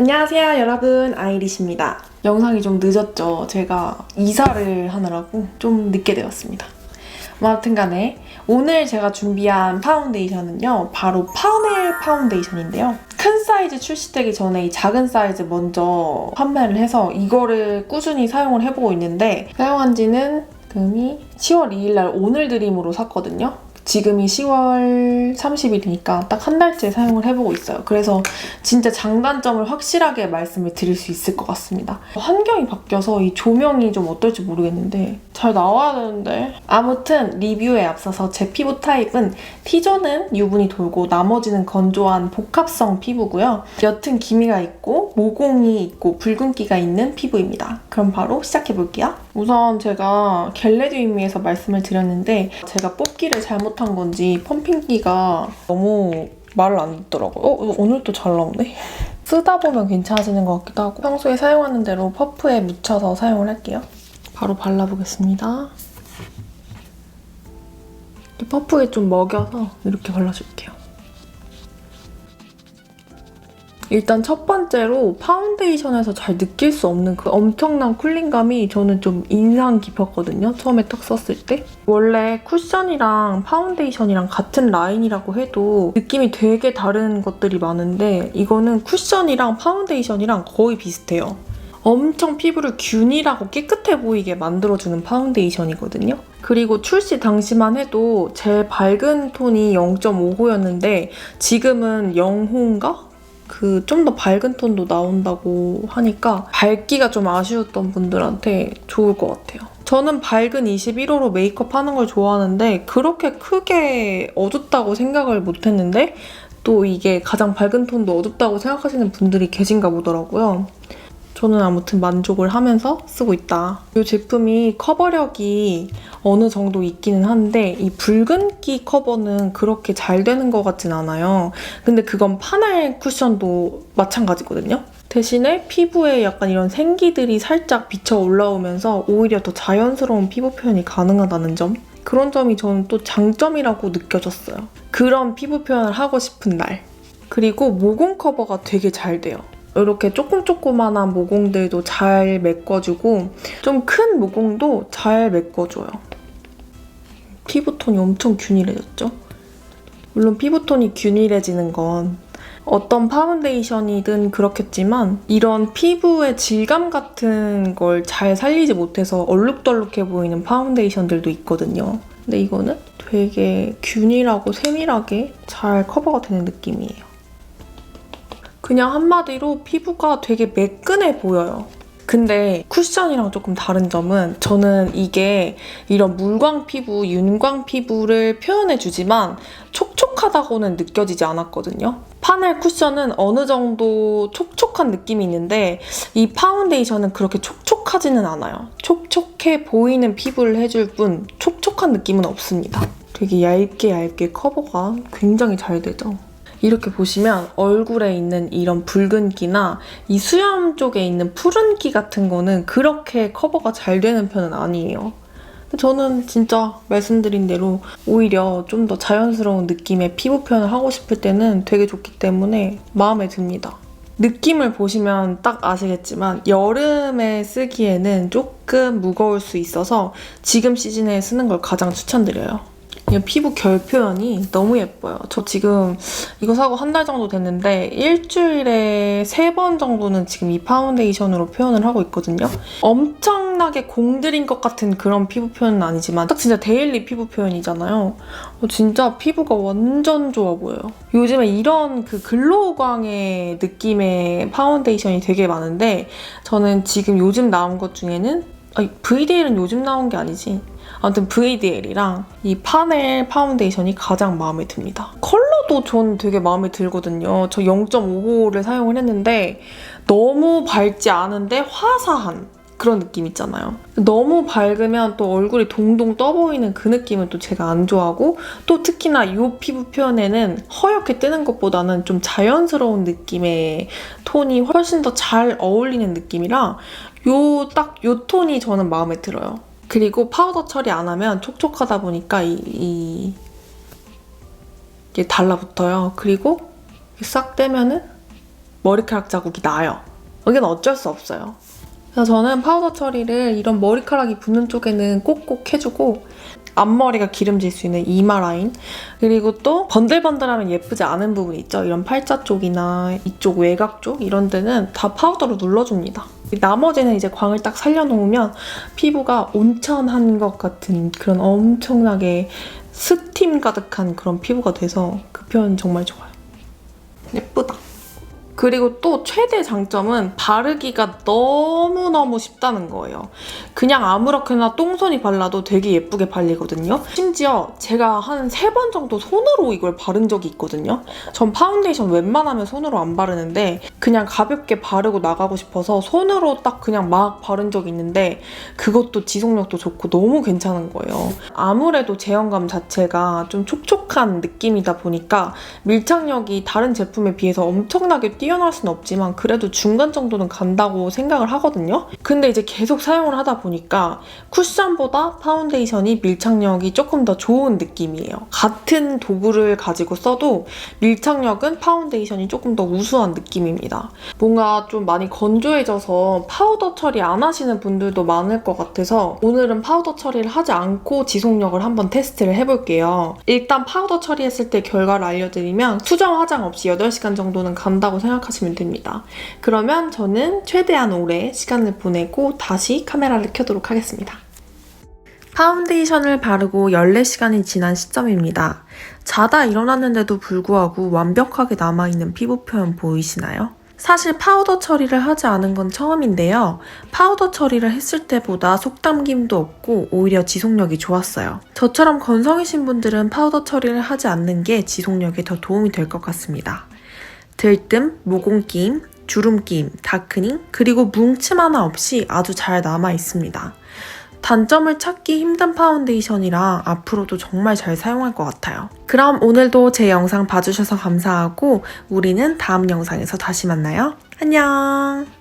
안녕하세요 여러분 아이리시입니다. 영상이 좀 늦었죠. 제가 이사를 하느라고 좀 늦게 되었습니다. 뭐 아무튼 간에 오늘 제가 준비한 파운데이션은요. 바로 파넬 파운데이션인데요. 큰 사이즈 출시되기 전에 이 작은 사이즈 먼저 판매를 해서 이거를 꾸준히 사용을 해보고 있는데 사용한 지는 금이 10월 2일 날 오늘 드림으로 샀거든요. 지금이 10월 30일이니까 딱 한 달째 사용을 해보고 있어요. 그래서 진짜 장단점을 확실하게 말씀을 드릴 수 있을 것 같습니다. 환경이 바뀌어서 이 조명이 좀 어떨지 모르겠는데 잘 나와야 되는데 아무튼 리뷰에 앞서서 제 피부 타입은 T존은 유분이 돌고 나머지는 건조한 복합성 피부고요. 옅은 기미가 있고 모공이 있고 붉은기가 있는 피부입니다. 그럼 바로 시작해 볼게요. 우선 제가 겟레디윈미에서 말씀을 드렸는데 제가 뽑기를 잘못한 건지 펌핑기가 너무 말을 안 듣더라고요. 어, 이거 오늘 또 잘 나오네. 쓰다 보면 괜찮아지는 것 같기도 하고 평소에 사용하는 대로 퍼프에 묻혀서 사용을 할게요. 바로 발라보겠습니다. 이 퍼프에 좀 먹여서 이렇게 발라줄게요. 일단 첫 번째로 파운데이션에서 잘 느낄 수 없는 그 엄청난 쿨링감이 저는 좀 인상 깊었거든요. 처음에 딱 썼을 때. 원래 쿠션이랑 파운데이션이랑 같은 라인이라고 해도 느낌이 되게 다른 것들이 많은데 이거는 쿠션이랑 파운데이션이랑 거의 비슷해요. 엄청 피부를 균일하고 깨끗해 보이게 만들어주는 파운데이션이거든요. 그리고 출시 당시만 해도 제일 밝은 톤이 0.59였는데 지금은 0호인가? 그 좀 더 밝은 톤도 나온다고 하니까 밝기가 좀 아쉬웠던 분들한테 좋을 것 같아요. 저는 밝은 21호로 메이크업 하는 걸 좋아하는데 그렇게 크게 어둡다고 생각을 못 했는데 또 이게 가장 밝은 톤도 어둡다고 생각하시는 분들이 계신가 보더라고요. 저는 아무튼 만족을 하면서 쓰고 있다. 이 제품이 커버력이 어느 정도 있기는 한데 이 붉은기 커버는 그렇게 잘 되는 것 같진 않아요. 근데 그건 파넬 쿠션도 마찬가지거든요. 대신에 피부에 약간 이런 생기들이 살짝 비쳐 올라오면서 오히려 더 자연스러운 피부 표현이 가능하다는 점. 그런 점이 저는 또 장점이라고 느껴졌어요. 그런 피부 표현을 하고 싶은 날. 그리고 모공 커버가 되게 잘 돼요. 이렇게 조금 조그만한 모공들도 잘 메꿔주고 좀 큰 모공도 잘 메꿔줘요. 피부톤이 엄청 균일해졌죠? 물론 피부톤이 균일해지는 건 어떤 파운데이션이든 그렇겠지만 이런 피부의 질감 같은 걸 잘 살리지 못해서 얼룩덜룩해 보이는 파운데이션들도 있거든요. 근데 이거는 되게 균일하고 세밀하게 잘 커버가 되는 느낌이에요. 그냥 한마디로 피부가 되게 매끈해 보여요. 근데 쿠션이랑 조금 다른 점은 저는 이게 이런 물광 피부, 윤광 피부를 표현해주지만 촉촉하다고는 느껴지지 않았거든요. 파넬 쿠션은 어느 정도 촉촉한 느낌이 있는데 이 파운데이션은 그렇게 촉촉하지는 않아요. 촉촉해 보이는 피부를 해줄 뿐 촉촉한 느낌은 없습니다. 되게 얇게 얇게 커버가 굉장히 잘 되죠. 이렇게 보시면 얼굴에 있는 이런 붉은기나 이 수염 쪽에 있는 푸른기 같은 거는 그렇게 커버가 잘 되는 편은 아니에요. 저는 진짜 말씀드린 대로 오히려 좀 더 자연스러운 느낌의 피부 표현을 하고 싶을 때는 되게 좋기 때문에 마음에 듭니다. 느낌을 보시면 딱 아시겠지만 여름에 쓰기에는 조금 무거울 수 있어서 지금 시즌에 쓰는 걸 가장 추천드려요. 그냥 피부 결 표현이 너무 예뻐요. 저 지금 이거 사고 한 달 정도 됐는데 일주일에 세 번 정도는 지금 이 파운데이션으로 표현을 하고 있거든요. 엄청나게 공들인 것 같은 그런 피부 표현은 아니지만 딱 진짜 데일리 피부 표현이잖아요. 어, 진짜 피부가 완전 좋아 보여요. 요즘에 이런 그 글로우광의 느낌의 파운데이션이 되게 많은데 저는 지금 요즘 나온 것 중에는 아니, VDL은 요즘 나온 게 아니지. 아무튼 VDL이랑 이 파넬 파운데이션이 가장 마음에 듭니다. 컬러도 전 되게 마음에 들거든요. 저 0.55를 사용을 했는데 너무 밝지 않은데 화사한 그런 느낌 있잖아요. 너무 밝으면 또 얼굴이 동동 떠 보이는 그 느낌은 또 제가 안 좋아하고 또 특히나 이 피부 표현에는 허옇게 뜨는 것보다는 좀 자연스러운 느낌의 톤이 훨씬 더 잘 어울리는 느낌이라 요 딱요 톤이 저는 마음에 들어요. 그리고 파우더 처리 안 하면 촉촉하다 보니까 이, 이 이게 달라붙어요. 그리고 싹 떼면은 머리카락 자국이 나요. 이건 어쩔 수 없어요. 그래서 저는 파우더 처리를 이런 머리카락이 붙는 쪽에는 꼭꼭 해주고 앞머리가 기름질 수 있는 이마 라인 그리고 또 번들번들하면 예쁘지 않은 부분 있죠 이런 팔자 쪽이나 이쪽 외곽 쪽 이런 데는 다 파우더로 눌러줍니다 나머지는 이제 광을 딱 살려놓으면 피부가 온천한 것 같은 그런 엄청나게 스팀 가득한 그런 피부가 돼서 그 표현 정말 좋아요. 예쁘다 그리고 또 최대 장점은 바르기가 너무너무 쉽다는 거예요. 그냥 아무렇게나 똥손이 발라도 되게 예쁘게 발리거든요. 심지어 제가 한 세 번 정도 손으로 이걸 바른 적이 있거든요. 전 파운데이션 웬만하면 손으로 안 바르는데 그냥 가볍게 바르고 나가고 싶어서 손으로 딱 그냥 막 바른 적이 있는데 그것도 지속력도 좋고 너무 괜찮은 거예요. 아무래도 제형감 자체가 좀 촉촉한 느낌이다 보니까 밀착력이 다른 제품에 비해서 엄청나게 뛰어 날 수는 없지만 그래도 중간 정도는 간다고 생각을 하거든요. 근데 이제 계속 사용을 하다 보니까 쿠션보다 파운데이션이 밀착력이 조금 더 좋은 느낌이에요. 같은 도구를 가지고 써도 밀착력은 파운데이션이 조금 더 우수한 느낌입니다. 뭔가 좀 많이 건조해져서 파우더 처리 안 하시는 분들도 많을 것 같아서 오늘은 파우더 처리를 하지 않고 지속력을 한번 테스트를 해볼게요. 일단 파우더 처리했을 때 결과를 알려드리면 수정 화장 없이 8시간 정도는 간다고 생각 하시면 됩니다. 그러면 저는 최대한 오래 시간을 보내고 다시 카메라를 켜도록 하겠습니다. 파운데이션을 바르고 14시간이 지난 시점입니다. 자다 일어났는데도 불구하고 완벽하게 남아있는 피부 표현 보이시나요? 사실 파우더 처리를 하지 않은 건 처음인데요. 파우더 처리를 했을 때보다 속담김도 없고 오히려 지속력이 좋았어요. 저처럼 건성이신 분들은 파우더 처리를 하지 않는 게 지속력에 더 도움이 될 것 같습니다. 들뜸, 모공김, 주름김, 다크닝, 그리고 뭉침 하나 없이 아주 잘 남아 있습니다. 단점을 찾기 힘든 파운데이션이라 앞으로도 정말 잘 사용할 것 같아요. 그럼 오늘도 제 영상 봐주셔서 감사하고 우리는 다음 영상에서 다시 만나요. 안녕!